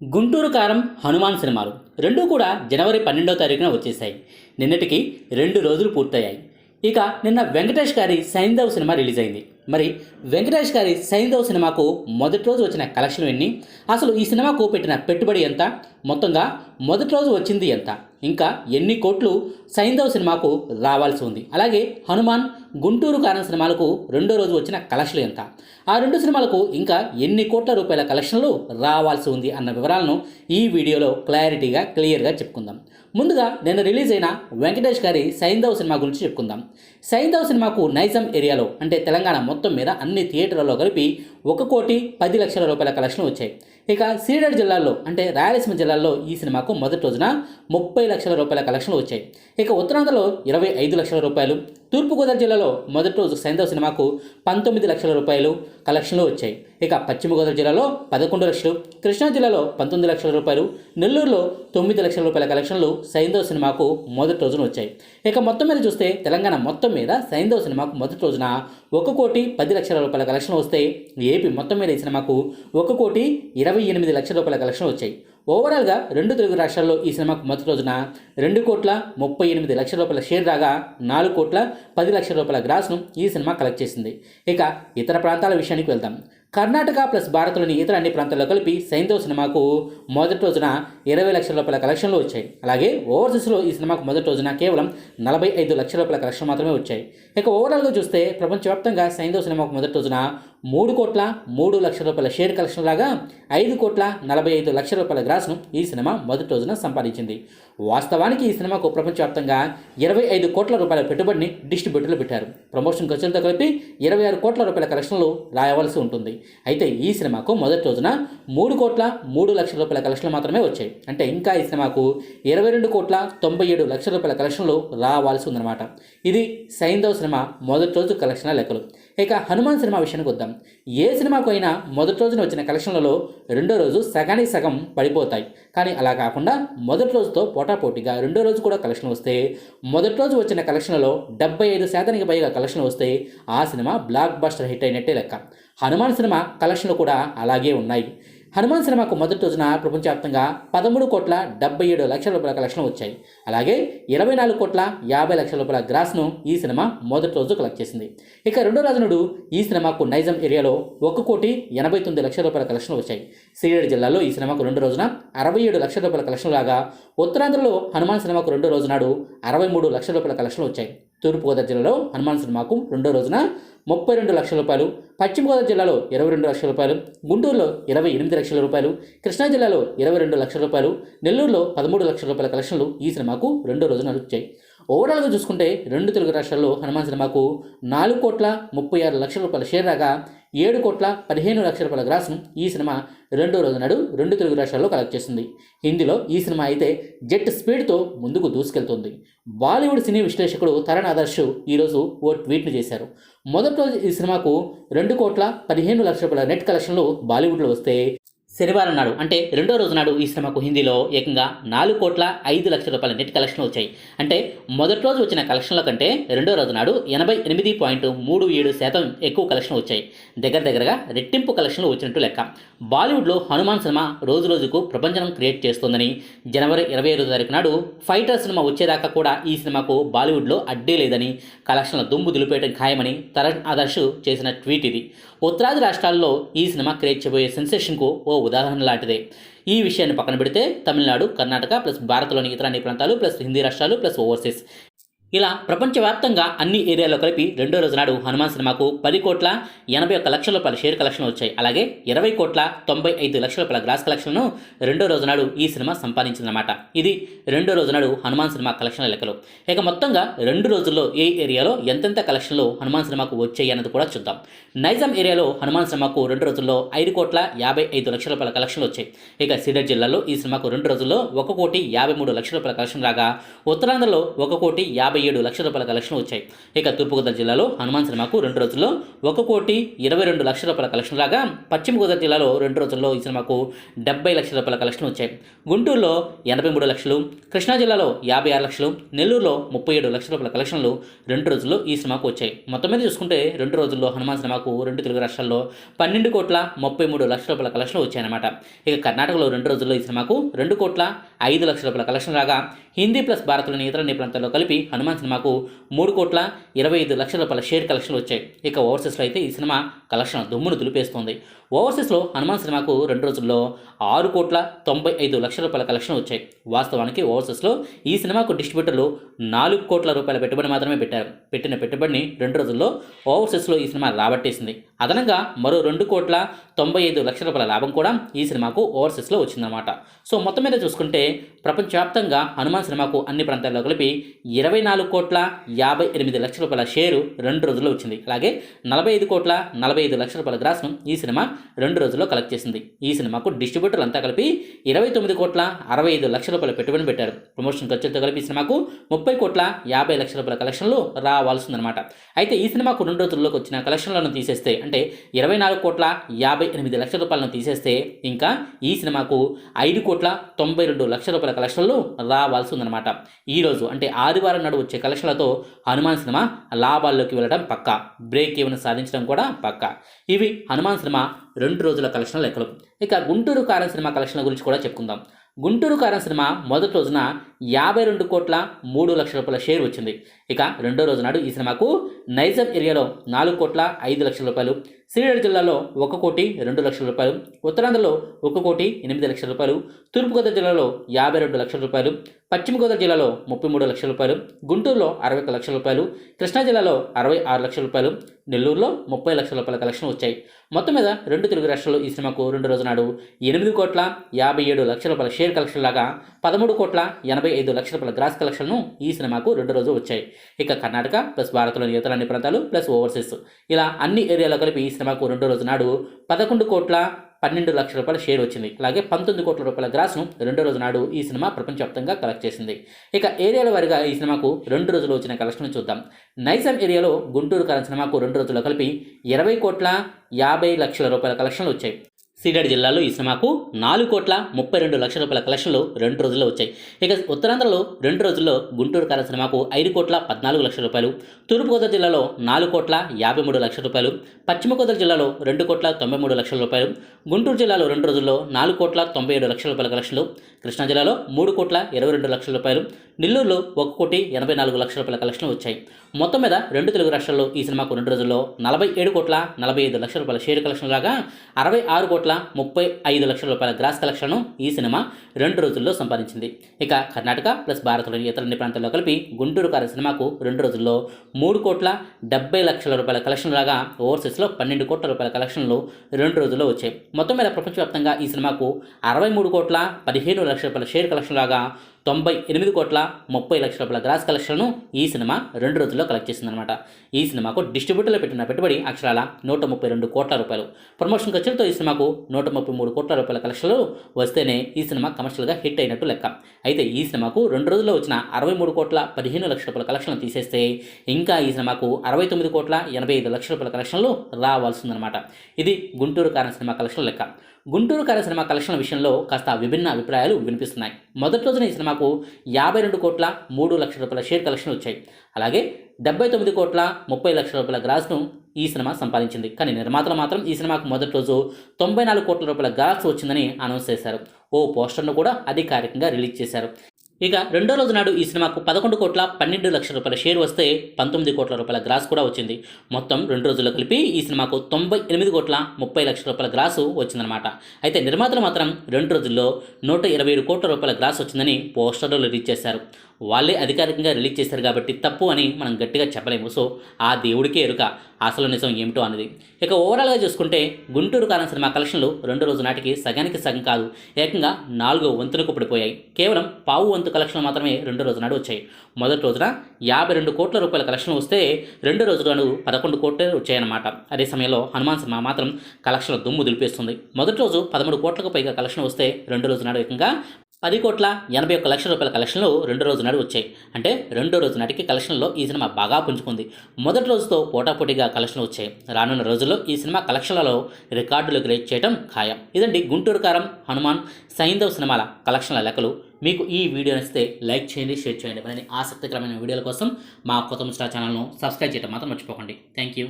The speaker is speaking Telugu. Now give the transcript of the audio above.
గుంటూరు కారం హనుమాన్ సినిమాలు రెండూ కూడా జనవరి పన్నెండవ తారీఖున వచ్చేసాయి నిన్నటికి రెండు రోజులు పూర్తయ్యాయి. ఇక నిన్న వెంకటేష్ గారి సైంధవ్ సినిమా రిలీజ్ అయింది మరి వెంకటేష్ గారి సైంధవ్ సినిమాకు మొదటి రోజు వచ్చిన కలెక్షన్ ఎన్ని? అసలు ఈ సినిమాకు పెట్టిన పెట్టుబడి ఎంత? మొత్తంగా మొదటి రోజు వచ్చింది ఎంత? ఇంకా ఎన్ని కోట్లు సైంధవ్ సినిమాకు రావాల్సి ఉంది. అలాగే హనుమాన్ గుంటూరు కారం సినిమాలకు రెండో రోజు వచ్చిన కలెక్షన్లు ఎంత? ఆ రెండు సినిమాలకు ఇంకా ఎన్ని కోట్ల రూపాయల కలెక్షన్లు రావాల్సి ఉంది అన్న వివరాలను ఈ వీడియోలో క్లారిటీగా క్లియర్గా చెప్పుకుందాం. ముందుగా నిన్న రిలీజ్ అయిన వెంకటేష్ గారి సైంధవ్ సినిమా గురించి చెప్పుకుందాం. సైంధవ్ సినిమాకు నైజాం ఏరియాలో అంటే తెలంగాణ మొత్తం మీద అన్ని థియేటర్లలో కలిపి ఒక కోటి పది లక్షల రూపాయల కలెక్షన్ వచ్చాయి. ఇక సీడెడ్ జిల్లాలో అంటే రాయలసీమ జిల్లాల్లో ఈ సినిమాకు మొదటి రోజున ముప్పై లక్షల రూపాయల కలెక్షన్లు వచ్చాయి. ఇక ఉత్తరాంధ్రలో ఇరవై ఐదు లక్షల రూపాయలు తూర్పుగోదావరి జిల్లాలో మొదటి రోజు సైంధవ సినిమాకు పంతొమ్మిది లక్షల రూపాయలు కలెక్షన్లు వచ్చాయి. ఇక పశ్చిమ గోదావరి జిల్లాలో పదకొండు లక్షలు కృష్ణా జిల్లాలో పంతొమ్మిది లక్షల రూపాయలు నెల్లూరులో తొమ్మిది లక్షల రూపాయల కలెక్షన్లు సైంధవ సినిమాకు మొదటి రోజున వచ్చాయి. ఇక మొత్తం మీద చూస్తే తెలంగాణ మొత్తం మీద సైంధవ సినిమాకు మొదటి రోజున ఒక కోటి పది లక్షల రూపాయల కలెక్షన్ వస్తే ఏపీ మొత్తం మీద ఈ సినిమాకు ఒక కోటి ఇరవై ఎనిమిది లక్షల రూపాయల కలెక్షన్ వచ్చాయి. ఓవరాల్గా రెండు తెలుగు రాష్ట్రాల్లో ఈ సినిమాకు మొదటి రోజున రెండు కోట్ల ముప్పై ఎనిమిది లక్షల రూపాయల షేర్ రాగా నాలుగు కోట్ల పది లక్షల రూపాయల గ్రాస్ను ఈ సినిమా కలెక్ట్ చేసింది. ఇక ఇతర ప్రాంతాల విషయానికి వెళ్దాం. కర్ణాటక ప్లస్ భారత్లోని ఇతర అన్ని ప్రాంతాల్లో కలిపి సైంధవ్ సినిమాకు మొదటి రోజున ఇరవై లక్షల రూపాయల కలెక్షన్లు వచ్చాయి. అలాగే ఓవర్సీస్లో ఈ సినిమాకు మొదటి రోజున కేవలం నలభై ఐదు లక్షల రూపాయల కలెక్షన్ మాత్రమే వచ్చాయి. ఇక ఓవరాల్గా చూస్తే ప్రపంచవ్యాప్తంగా సైంధవ్ సినిమాకు మొదటి రోజున మూడు కోట్ల మూడు లక్షల రూపాయల షేర్ కలెక్షన్ లాగా ఐదు కోట్ల నలభై ఐదు లక్షల రూపాయల గ్రాస్ను ఈ సినిమా మొదటి రోజున సంపాదించింది. వాస్తవానికి ఈ సినిమాకు ప్రపంచవ్యాప్తంగా ఇరవై ఐదు కోట్ల రూపాయల పెట్టుబడిని డిస్ట్రిబ్యూటర్లు పెట్టారు. ప్రమోషన్ ఖర్చులతో కలిపి ఇరవై ఆరు కోట్ల రూపాయల కలెక్షన్లు రాయవలసి ఉంటుంది. అయితే ఈ సినిమాకు మొదటి రోజున మూడు కోట్ల మూడు లక్షల రూపాయల కలెక్షన్లు మాత్రమే వచ్చాయి. అంటే ఇంకా ఈ సినిమాకు ఇరవై రెండు కోట్ల తొంభై ఏడు లక్షల రూపాయల కలెక్షన్లు రావాల్సి ఉందన్నమాట. ఇది సైంధవ్ సినిమా మొదటి రోజు కలెక్షన్ల లెక్కలు. ఇక హనుమాన్ సినిమా విషయానికి వద్దాం. ఏ సినిమాకు అయినా మొదటి రోజున వచ్చిన కలెక్షన్లలో రెండో రోజు సగానికి సగం పడిపోతాయి. కానీ అలా కాకుండా మొదటి రోజుతో పోటాపోటీగా రెండో రోజు కూడా కలెక్షన్ వస్తే మొదటి రోజు వచ్చిన కలెక్షన్లలో డెబ్బై ఐదు శాతానికి పైగా కలెక్షన్ వస్తే ఆ సినిమా బ్లాక్ బస్టర్ హిట్ అయినట్టే లెక్క. హనుమాన్ సినిమా కలెక్షన్లు కూడా అలాగే ఉన్నాయి. హనుమాన్ సినిమాకు మొదటి రోజున ప్రపంచవ్యాప్తంగా పదమూడు కోట్ల డెబ్బై ఏడు లక్షల రూపాయల కలెక్షన్ వచ్చాయి. అలాగే ఇరవై నాలుగు కోట్ల యాభై లక్షల రూపాయల గ్రాస్ను ఈ సినిమా మొదటి రోజు కలెక్ట్ చేసింది. ఇక రెండో రాజనుడు ఈ సినిమాకు నైజాం ఏరియాలో ఒక కోటి ఎనభై తొమ్మిది లక్షల రూపాయల కలెక్షన్ వచ్చాయి. సిరియేడు జిల్లాలో ఈ సినిమాకు రెండు రోజున అరవై ఏడు లక్షల రూపాయల కలెక్షన్ లాగా ఉత్తరాంధ్రలో హనుమాన్ సినిమాకు రెండో రోజు నాడు అరవై మూడు లక్షల రూపాయల కలెక్షన్ వచ్చాయి. తూర్పుగోదావరి జిల్లాలో హనుమాన్ సినిమాకు రెండో రోజున ముప్పై రెండు లక్షల రూపాయలు పశ్చిమ గోదావరి జిల్లాలో ఇరవై రెండు లక్షల రూపాయలు గుంటూరులో ఇరవై ఎనిమిది లక్షల రూపాయలు కృష్ణా జిల్లాలో ఇరవై రెండు లక్షల రూపాయలు నెల్లూరులో పదమూడు లక్షల రూపాయల కలెక్షన్లు ఈ సినిమాకు రెండో రోజున వచ్చాయి. ఓవరాల్గా చూసుకుంటే రెండు తెలుగు రాష్ట్రాల్లో హనుమాన్ సినిమాకు నాలుగు కోట్ల ముప్పై ఆరు లక్షల రూపాయల షేర్ రాగా ఏడు కోట్ల పదిహేను లక్షల రూపాయల గ్రాస్ను ఈ సినిమా రెండో రోజు నాడు రెండు తెలుగు రాష్ట్రాల్లో కలెక్ట్ చేసింది. హిందీలో ఈ సినిమా అయితే జెట్ స్పీడ్తో ముందుకు దూసుకెళ్తుంది. బాలీవుడ్ సినీ విశ్లేషకుడు తరణ్ ఆదర్శ్ ఈరోజు ఓ ట్వీట్ను చేశారు. మొదటి రోజు ఈ సినిమాకు రెండు కోట్ల పదిహేను లక్షల రూపాయల నెట్ కలెక్షన్లు బాలీవుడ్లో వస్తే శనివారం నాడు అంటే రెండో రోజు నాడు ఈ సినిమాకు హిందీలో ఏకంగా నాలుగు కోట్ల ఐదు లక్షల రూపాయల నెట్ కలెక్షన్ వచ్చాయి. అంటే మొదటి రోజు వచ్చిన కలెక్షన్ల కంటే రెండో రోజు నాడు ఎనభై ఎనిమిది పాయింట్ మూడు ఏడు శాతం ఎక్కువ కలెక్షన్ వచ్చాయి. దగ్గర దగ్గరగా రెట్టింపు కలెక్షన్లు వచ్చినట్టు లెక్క. బాలీవుడ్లో హనుమాన్ సినిమా రోజు రోజుకు ప్రపంచం క్రియేట్ చేస్తోందని జనవరి ఇరవై ఐదో తారీఖు నాడు ఫైటర్ సినిమా వచ్చేదాకా కూడా ఈ సినిమాకు బాలీవుడ్లో అడ్డే లేదని కలెక్షన్ల దుమ్ము దులిపేయడం ఖాయమని తరణ్ ఆదర్శ్ చేసిన ట్వీట్ ఇది. ఉత్తరాది రాష్ట్రాల్లో ఈ సినిమా క్రియేట్ చేయబోయే సెన్సేషన్కు ఓ ఉదాహరణ లాంటిదే. ఈ విషయాన్ని పక్కన పెడితే తమిళనాడు కర్ణాటక ప్లస్ భారత్లోని ఇతర అన్ని ప్రాంతాలు ప్లస్ హిందీ రాష్ట్రాలు ప్లస్ ఓవర్సీస్. ఇలా ప్రపంచవ్యాప్తంగా అన్ని ఏరియాలో కలిపి రెండో రోజు నాడు హనుమాన్ సినిమాకు పది కోట్ల ఎనభై ఒక్క లక్షల రూపాయల షేర్ కలెక్షన్ వచ్చాయి. అలాగే ఇరవై కోట్ల తొంభై ఐదు లక్షల రూపాయల గ్రాస్ కలెక్షన్ను రెండో రోజు నాడు ఈ సినిమా సంపాదించిందన్నమాట. ఇది రెండో రోజు నాడు హనుమాన్ సినిమా కలెక్షన్ల లెక్కలు. ఇక మొత్తంగా రెండు రోజుల్లో ఏ ఏరియాలో ఎంతెంత కలెక్షన్లు హనుమాన్ సినిమాకు వచ్చాయి అన్నది కూడా చూద్దాం. నైజాం ఏరియాలో హనుమాన్ సినిమాకు రెండు రోజుల్లో ఐదు కోట్ల యాభై ఐదు లక్షల రూపాయల కలెక్షన్లు వచ్చాయి. ఇక సిడెడ్ జిల్లాలో ఈ సినిమాకు రెండు రోజుల్లో ఒక కోటి యాభై మూడు లక్షల రూపాయల కలెక్షన్ రాగా ఉత్తరాంధ్రలో ఒక కోటి యాభై యాభై ఏడు లక్షల రూపాయల కలెక్షన్ వచ్చాయి. ఇక తూర్పుగోదావరి జిల్లాలో హనుమాన్ సినిమాకు రెండు రోజుల్లో ఒక కోటి ఇరవై రెండు లక్షల రూపాయల కలెక్షన్ రాగా పశ్చిమ గోదావరి జిల్లాలో రెండు రోజుల్లో ఈ సినిమాకు డెబ్బై లక్షల రూపాయల కలెక్షన్ వచ్చాయి. గుంటూరులో ఎనభై మూడు లక్షలు కృష్ణా జిల్లాలో యాభై ఆరు లక్షలు నెల్లూరులో ముప్పై ఏడు లక్షల రూపాయల కలెక్షన్లు రెండు రోజుల్లో ఈ సినిమాకు వచ్చాయి. మొత్తం మీద చూసుకుంటే రెండు రోజుల్లో హనుమాన్ సినిమాకు రెండు తెలుగు రాష్ట్రాల్లో పన్నెండు కోట్ల ముప్పై మూడు లక్షల రూపాయల కలెక్షన్లు వచ్చాయన్నమాట. ఇక కర్ణాటకలో రెండు రోజుల్లో ఈ సినిమాకు రెండు కోట్ల ఐదు లక్షల రూపాయల కలెక్షన్ రాగా హిందీ ప్లస్ భారత్లోని ఇతర ప్రాంతాల్లో కలిపి హనుమాన్ సినిమాకు మూడు కోట్ల ఇరవై ఐదు లక్షల రూపాయల షేర్ కలెక్షన్లు వచ్చాయి. ఇక ఓవర్సీస్లో అయితే ఈ సినిమా కలెక్షన్ దుమ్మును దులిపేస్తోంది. ఓవర్సీస్లో హనుమాన్ సినిమాకు రెండు రోజుల్లో ఆరు కోట్ల తొంభై ఐదు లక్షల రూపాయల కలెక్షన్ వచ్చాయి. వాస్తవానికి ఓవర్సీస్లో ఈ సినిమాకు డిస్ట్రిబ్యూటర్లు నాలుగు కోట్ల రూపాయల పెట్టుబడి మాత్రమే పెట్టారు. పెట్టిన పెట్టుబడిని రెండు రోజుల్లో ఓవర్సీస్లో ఈ సినిమా రాబట్టేసింది. అదనంగా మరో రెండు కోట్ల తొంభై ఐదు లక్షల రూపాయల లాభం కూడా ఈ సినిమాకు ఓవర్సీస్లో వచ్చిందన్నమాట. సో మొత్తం మీద చూసుకుంటే ప్రపంచవ్యాప్తంగా హనుమాన్ సినిమాకు అన్ని ప్రాంతాల్లో కలిపి ఇరవై నాలుగు కోట్ల యాభై ఎనిమిది లక్షల రూపాయల షేరు రెండు రోజుల్లో వచ్చింది. అలాగే నలభై ఐదు కోట్ల నలభై ఐదు లక్షల రూపాయల గ్రాస్ను ఈ సినిమా రెండు రోజుల్లో కలెక్ట్ చేసింది. ఈ సినిమాకు డిస్ట్రిబ్యూటర్లు అంతా కలిపి ఇరవై తొమ్మిది కోట్ల అరవై ఐదు లక్షల రూపాయల పెట్టుబడి పెట్టారు. ప్రమోషన్ ఖర్చులతో కలిపి ఈ సినిమాకు ముప్పై కోట్ల యాభై లక్షల రూపాయల కలెక్షన్లు రావాల్సిందనమాట అయితే ఈ సినిమాకు రెండు రోజుల్లోకి వచ్చిన కలెక్షన్లను తీసేస్తే అంటే ఇరవై నాలుగు కోట్ల యాభై ఎనిమిది లక్షల రూపాయలను తీసేస్తే ఇంకా ఈ సినిమాకు ఐదు కోట్ల తొంభై రెండు లక్షల రూపాయల కలెక్షన్లు రావాల్సి ఉందన్నమాట ఈరోజు అంటే ఆదివారం నాడు వచ్చే కలెక్షన్లతో హనుమాన్ సినిమా లాభాల్లోకి వెళ్ళడం పక్కా. బ్రేక్ ఈవెన్ సాధించడం కూడా పక్కా. ఇవి హనుమాన్ సినిమా రెండు రోజుల కలెక్షన్ లెక్కలు. ఇక గుంటూరు కారం సినిమా కలెక్షన్ల గురించి కూడా చెప్పుకుందాం. గుంటూరు కారం సినిమా మొదటి రోజున యాభై రెండు కోట్ల మూడు లక్షల రూపాయల షేర్ వచ్చింది. ఇక రెండో రోజు నాడు ఈ సినిమాకు నైజాం ఏరియాలో నాలుగు కోట్ల ఐదు లక్షల రూపాయలు శ్రీనగర్ జిల్లాలో ఒక కోటి రెండు లక్షల రూపాయలు ఉత్తరాంధ్రలో ఒక కోటి ఎనిమిది లక్షల రూపాయలు తూర్పుగోదావరి జిల్లాలో యాభై రెండు లక్షల రూపాయలు పశ్చిమ గోదావరి జిల్లాలో ముప్పై మూడు లక్షల రూపాయలు గుంటూరులో అరవై ఒక లక్షల రూపాయలు కృష్ణా జిల్లాలో అరవై ఆరు లక్షల రూపాయలు నెల్లూరులో ముప్పై లక్షల రూపాయల కలెక్షన్ వచ్చాయి. మొత్తం మీద రెండు తెలుగు రాష్ట్రాల్లో ఈ సినిమాకు రెండు రోజు నాడు ఎనిమిది కోట్ల యాభై ఏడు లక్షల రూపాయల షేర్ కలెక్షన్ లాగా పదమూడు కోట్ల ఎనభై ఐదు లక్షల రూపాయల గ్రాస్ కలెక్షన్ను ఈ సినిమాకు రెండు రోజులు వచ్చాయి. ఇక కర్ణాటక ప్లస్ భారత్లోని ఇతర అన్ని ప్రాంతాలు ప్లస్ ఓవర్సీస్. ఇలా అన్ని ఏరియాలో కలిపి సినిమాకు రెండో రోజు నాడు పదకొండు కోట్ల పన్నెండు లక్షల రూపాయల షేర్ వచ్చింది. అలాగే పంతొమ్మిది కోట్ల రూపాయల గ్రాస్ను రెండో రోజు నాడు ఈ సినిమా ప్రపంచవ్యాప్తంగా కలెక్ట్ చేసింది. ఇక ఏరియాల వారిగా ఈ సినిమాకు రెండు రోజులు వచ్చిన కలెక్షన్ చూద్దాం. నైజాం ఏరియాలో గుంటూరు కాలం సినిమాకు రెండు రోజుల్లో కలిపి ఇరవై కోట్ల యాభై లక్షల రూపాయల కలెక్షన్లు వచ్చాయి. సీడెడ్ జిల్లాలో ఈ సినిమాకు నాలుగు కోట్ల ముప్పై రెండు లక్షల రూపాయల కలెక్షన్లు రెండు రోజుల్లో వచ్చాయి. ఇక ఉత్తరాంధ్రలో రెండు రోజుల్లో గుంటూరు కాల సినిమాకు ఐదు కోట్ల పద్నాలుగు లక్షల రూపాయలు తూర్పుగోదావరి జిల్లాలో నాలుగు కోట్ల యాభై మూడు లక్షల రూపాయలు పశ్చిమ గోదావరి జిల్లాలో రెండు కోట్ల తొంభై మూడు లక్షల రూపాయలు గుంటూరు జిల్లాలో రెండు రోజుల్లో నాలుగు కోట్ల తొంభై ఏడు లక్షల రూపాయల కలెక్షన్లు కృష్ణా జిల్లాలో మూడు కోట్ల ఇరవై రెండు లక్షల రూపాయలు నెల్లూరులో ఒక కోటి ఎనభై నాలుగు లక్షల రూపాయల కలెక్షన్లు వచ్చాయి. మొత్తం మీద రెండు తెలుగు రాష్ట్రాల్లో ఈ సినిమాకు రెండు రోజుల్లో నలభై ఏడు కోట్ల నలభై ఐదు లక్షల రూపాయల షేర్ కలెక్షన్ లాగా అరవై ఆరు కోట్ల ముప్పై ఐదు లక్షల రూపాయల గ్రాస్ కలెక్షన్ను ఈ సినిమా రెండు రోజుల్లో సంపాదించింది. ఇక కర్ణాటక ప్లస్ భారత్లోని ఇతర అన్ని ప్రాంతాల్లో కలిపి గుంటూరు కారు సినిమాకు రెండు రోజుల్లో మూడు కోట్ల డెబ్బై లక్షల రూపాయల కలెక్షన్ లాగా ఓవర్సీస్లో పన్నెండు కోట్ల రూపాయల కలెక్షన్లు రెండు రోజుల్లో వచ్చాయి. మొత్తం మీద ప్రపంచవ్యాప్తంగా ఈ సినిమాకు అరవై మూడు కోట్ల పదిహేను లక్షల రూపాయల షేర్ కలెక్షన్ లాగా తొంభై ఎనిమిది కోట్ల ముప్పై లక్షల రూపాయల గ్రాస్ కలెక్షన్ను ఈ సినిమా రెండు రోజుల్లో కలెక్ట్ చేసిందనమాట ఈ సినిమాకు డిస్ట్రిబ్యూటర్లు పెట్టిన పెట్టుబడి అక్షరాల నూట ముప్పై రెండు కోట్ల రూపాయలు. ప్రమోషన్ ఖర్చులతో ఈ సినిమాకు నూట ముప్పై మూడు కోట్ల రూపాయల కలెక్షన్లు వస్తేనే ఈ సినిమా కమర్షియల్గా హిట్ అయినట్టు లెక్క. అయితే ఈ సినిమాకు రెండు రోజుల్లో వచ్చిన అరవై మూడు కోట్ల పదిహేను లక్షల రూపాయల కలెక్షన్లు తీసేస్తే ఇంకా ఈ సినిమాకు అరవై తొమ్మిది కోట్ల ఎనభై ఐదు లక్షల రూపాయల కలెక్షన్లు రావాల్సిందనమాట ఇది గుంటూరు కారణ సినిమా కలెక్షన్ లెక్క. గుంటూరు కార సినిమా కలెక్షన్ల విషయంలో కాస్త విభిన్న అభిప్రాయాలు వినిపిస్తున్నాయి. మొదటి రోజున ఈ సినిమాకు యాభై రెండు కోట్ల మూడు లక్షల రూపాయల షేర్ కలెక్షన్ వచ్చాయి. అలాగే డెబ్బై తొమ్మిది కోట్ల ముప్పై లక్షల రూపాయల గ్రాస్ను ఈ సినిమా సంపాదించింది. కానీ నిర్మాతలు మాత్రం ఈ సినిమాకు మొదటి రోజు తొంభై నాలుగు కోట్ల రూపాయల గ్రాస్ వచ్చిందని అనౌన్స్ చేశారు. ఓ పోస్టర్ను కూడా అధికారికంగా రిలీజ్ చేశారు. ఇక రెండో రోజు నాడు ఈ సినిమాకు పదకొండు కోట్ల పన్నెండు లక్షల రూపాయల షేర్ వస్తే పంతొమ్మిది కోట్ల రూపాయల గ్రాస్ కూడా వచ్చింది. మొత్తం రెండు రోజుల్లో కలిపి ఈ సినిమాకు తొంభై ఎనిమిది కోట్ల ముప్పై లక్షల రూపాయల గ్రాసు వచ్చిందనమాట అయితే నిర్మాతలు మాత్రం రెండు రోజుల్లో నూట ఇరవై ఏడు కోట్ల రూపాయల గ్రాస్ వచ్చిందని పోస్టర్లు రిలీజ్ చేశారు. వాళ్ళే అధికారికంగా రిలీజ్ చేశారు కాబట్టి తప్పు అని మనం గట్టిగా చెప్పలేము. సో ఆ దేవుడికే ఎరుక. అసలు నిజం ఏమిటో అన్నది. ఇక ఓవరాల్గా చూసుకుంటే గుంటూరు కారం సినిమా కలెక్షన్లు రెండు రోజు నాటికి సగానికి సగం కాదు. ఏకంగా నాలుగో వంతులకు పడిపోయాయి. కేవలం పావు వంతు కలెక్షన్లు మాత్రమే రెండు రోజు నాడు వచ్చాయి. మొదటి రోజున యాభై రెండు కోట్ల రూపాయల కలెక్షన్ వస్తే రెండు రోజుల నాడు పదకొండు కోట్లు వచ్చాయన్నమాట. అదే సమయంలో హనుమాన్ సినిమా మాత్రం కలెక్షన్ల దుమ్ము దులిపేస్తుంది. మొదటి రోజు పదమూడు కోట్లకు పైగా కలెక్షన్ వస్తే రెండు రోజు నాడు ఏకంగా పది కోట్ల ఎనభై ఒక్క లక్షల రూపాయల కలెక్షన్లు రెండో రోజు నాడు వచ్చాయి. అంటే రెండో రోజు నాటికి కలెక్షన్లో ఈ సినిమా బాగా పుంజుకుంది. మొదటి రోజుతో పోటాపోటీగా కలెక్షన్లు వచ్చాయి. రానున్న రోజుల్లో ఈ సినిమా కలెక్షన్లలో రికార్డులు క్రియేట్ చేయడం ఖాయం. ఇదండి గుంటూరు కారం హనుమాన్ సైంధవ్ సినిమాల కలెక్షన్ల లెక్కలు. మీకు ఈ వీడియో నచ్చితే లైక్ చేయండి షేర్ చేయండి. మరిన్ని ఆసక్తికరమైన వీడియోల కోసం మా కొత్త ముచ్చా ఛానల్ను సబ్స్క్రైబ్ చేయడం మాత్రం మర్చిపోకండి. Thank you.